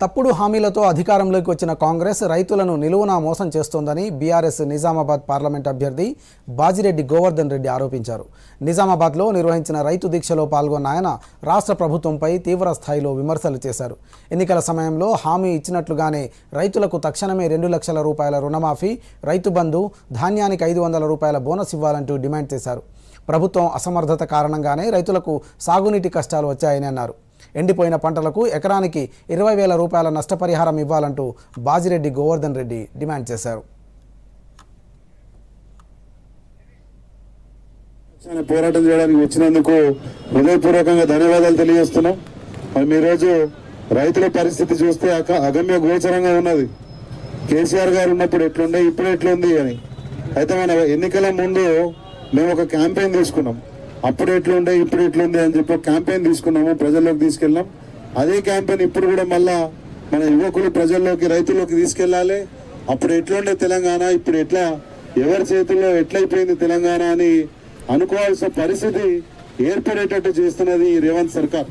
తప్పుడు హామీలతో అధికారంలోకి వచ్చిన కాంగ్రెస్ రైతులను నిలువునా మోసం చేస్తోందని బీఆర్ఎస్ నిజామాబాద్ పార్లమెంట్ అభ్యర్థి బాజిరెడ్డి గోవర్ధన్ రెడ్డి ఆరోపించారు. నిజామాబాద్లో నిర్వహించిన రైతు దీక్షలో పాల్గొన్న ఆయన రాష్ట్ర ప్రభుత్వంపై తీవ్ర స్థాయిలో విమర్శలు చేశారు. ఎన్నికల సమయంలో హామీ ఇచ్చినట్లుగానే రైతులకు తక్షణమే రెండు లక్షల రూపాయల రుణమాఫీ రైతు బంధు ధాన్యానికి ఐదు వందల రూపాయల బోనస్ ఇవ్వాలంటూ డిమాండ్ చేశారు. ప్రభుత్వం అసమర్థత కారణంగానే రైతులకు సాగునీటి కష్టాలు వచ్చాయని అన్నారు. ఎండిపోయిన పంటలకు ఎకరానికి ఇరవై వేల రూపాయల నష్టపరిహారం ఇవ్వాలంటూ బాజిరెడ్డి గోవర్ధన్ రెడ్డి డిమాండ్ చేశారు. పోరాటం చేయడానికి వచ్చినందుకు హృదయపూర్వకంగా ధన్యవాదాలు తెలియజేస్తున్నాం. మరి మీ రోజు రైతుల పరిస్థితి చూస్తే అగమ్య గోచరంగా ఉన్నది. కేసీఆర్ గారు ఉన్నప్పుడు ఎట్లుండే ఇప్పుడు ఎట్లుంది అని. అయితే మన ఎన్నికల ముందు మేము ఒక క్యాంపెయిన్ తీసుకున్నాం. అప్పుడు ఎట్లుండే ఇప్పుడు ఎట్లుంది అని చెప్పి క్యాంపెయిన్ తీసుకున్నాము ప్రజల్లోకి తీసుకెళ్ళాం. అదే క్యాంపెయిన్ ఇప్పుడు కూడా మళ్ళా మన యువకులు ప్రజల్లోకి రైతుల్లోకి తీసుకెళ్ళాలి. అప్పుడు ఎట్లుండే తెలంగాణ ఇప్పుడు ఎట్లా ఎవరి చేతుల్లో ఎట్లయిపోయింది తెలంగాణ అని అనుకోవాల్సిన పరిస్థితి ఏర్పడేటట్టు చేస్తున్నది ఈ రేవంత్ సర్కార్.